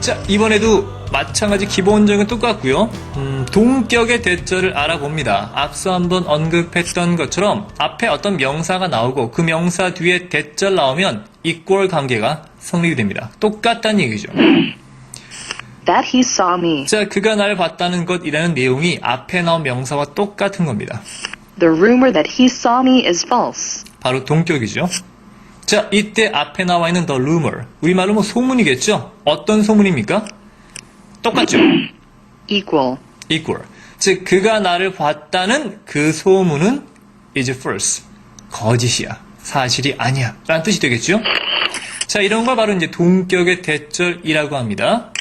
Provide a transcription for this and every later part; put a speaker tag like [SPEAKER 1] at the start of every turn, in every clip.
[SPEAKER 1] 자, 이번에도 마찬가지 기본적인 똑같고요. 음, 동격의 대절을 알아봅니다. 앞서 한번 언급했던 것처럼 앞에 어떤 명사가 나오고 그 명사 뒤에 대절 나오면 equal 관계가 성립이 됩니다. 똑같다는 얘기죠.
[SPEAKER 2] That he saw me.
[SPEAKER 1] 자, 그가 날 봤다는 것이라는 내용이 앞에 나온 명사와 똑같은 겁니다.
[SPEAKER 2] The rumor that he saw me is false.
[SPEAKER 1] 바로 동격이죠. 자, 이때 앞에 나와 있는 the rumor. 우리말로 뭐 소문이겠죠? 어떤 소문입니까? 똑같죠?
[SPEAKER 2] Equal.
[SPEAKER 1] equal. 즉, 그가 나를 봤다는 그 소문은 is false. 거짓이야. 사실이 아니야. 라는 뜻이 되겠죠? 자, 이런 걸 바로 이제 동격의 대절이라고 합니다.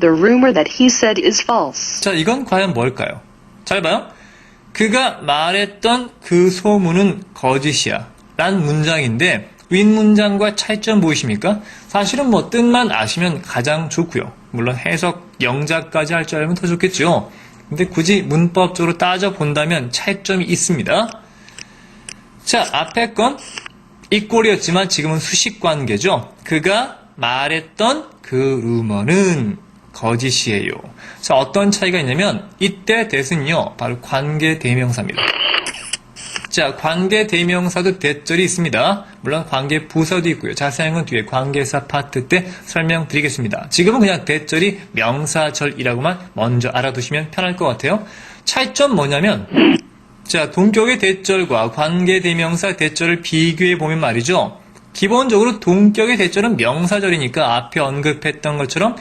[SPEAKER 2] The rumor that he said is false.
[SPEAKER 1] 자, 이건 과연 뭘까요? 잘 봐요. 그가 말했던 그 소문은 거짓이야. 란 문장인데, 윗문장과 차이점 보이십니까? 사실은 뭐 뜻만 아시면 가장 좋고요. 물론 해석, 영작까지 할 줄 알면 더 좋겠죠. 근데 굳이 문법적으로 따져본다면 차이점이 있습니다. 자, 앞에 건 이꼴이었지만 지금은 수식 관계죠. 그가 말했던 그 루머는 거짓이에요. 자, 어떤 차이가 있냐면 이때 대신요 바로 관계 대명사입니다. 자, 관계 대명사도 대절이 있습니다. 물론 관계 부사도 있고요. 자세한 건 뒤에 관계사 파트 때 설명드리겠습니다. 지금은 그냥 대절이 명사절이라고만 먼저 알아두시면 편할 것 같아요. 차이점 뭐냐면 자, 동격의 대절과 관계 대명사 대절을 비교해 보면 말이죠. 기본적으로 동격의 대절은 명사절이니까 앞에 언급했던 것처럼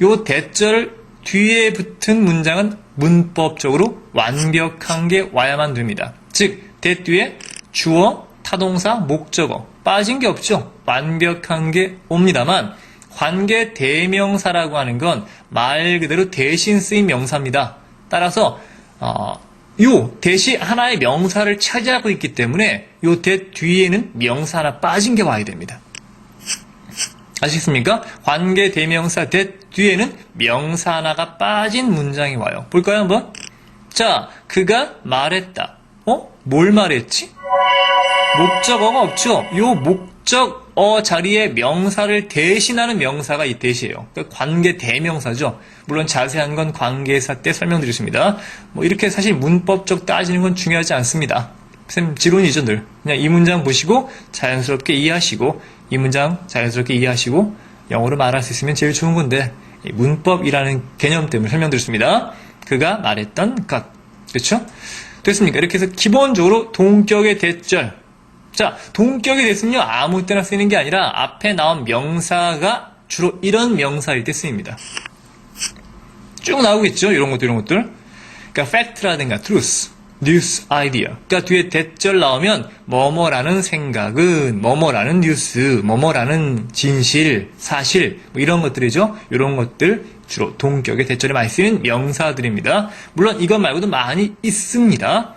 [SPEAKER 1] 요 대절 뒤에 붙은 문장은 문법적으로 완벽한 게 와야만 됩니다. 즉, 대 뒤에 주어, 타동사, 목적어 빠진 게 없죠. 완벽한 게 옵니다만 관계 대명사라고 하는 건 말 그대로 대신 쓰인 명사입니다. 따라서 어, 요 대시 하나의 명사를 차지하고 있기 때문에 요 대 뒤에는 명사 하나 빠진 게 와야 됩니다. 아시겠습니까? 관계 대명사 대 뒤에는 명사 하나가 빠진 문장이 와요. 볼까요, 한번? 자, 그가 말했다. 어? 뭘 말했지? 목적어가 없죠? 요 목적어 자리에 명사를 대신하는 명사가 이 대시예요. 그러니까 관계 대명사죠. 물론 자세한 건 관계사 때 설명드렸습니다. 뭐 이렇게 사실 문법적 따지는 건 중요하지 않습니다. 쌤 지론이죠 늘. 그냥 이 문장 보시고 자연스럽게 이해하시고 이 문장 자연스럽게 이해하시고 영어로 말할 수 있으면 제일 좋은 건데 이 문법이라는 개념 때문에 설명드렸습니다. 그가 말했던 것. 그렇죠? 됐습니까? 이렇게 해서 기본적으로 동격의 대절. 자, 동격이 됐으면요 아무 때나 쓰이는 게 아니라 앞에 나온 명사가 주로 이런 명사일 때 쓰입니다. 쭉 나오겠죠? 이런 것들, 이런 것들. 그러니까 fact라든가 truth, news, idea. 그러니까 뒤에 대절 나오면 뭐뭐라는 생각은, 뭐뭐라는 뉴스, 뭐뭐라는 진실, 사실, 뭐 이런 것들이죠. 이런 것들 주로 동격의 대절에 많이 쓰이는 명사들입니다. 물론 이것 말고도 많이 있습니다.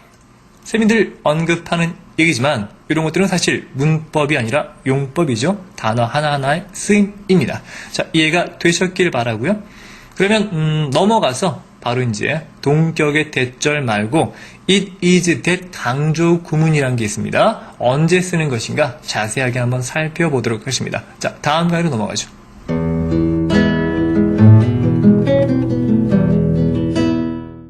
[SPEAKER 1] 세민들 언급하는 얘기지만 이런 것들은 사실 문법이 아니라 용법이죠. 단어 하나하나의 쓰임입니다. 자, 이해가 되셨길 바라고요. 그러면 음, 넘어가서 바로 이제 동격의 대절 말고 it is that 강조 구문이라는 게 있습니다. 언제 쓰는 것인가 자세하게 한번 살펴보도록 하겠습니다. 자, 다음 가위로 넘어가죠.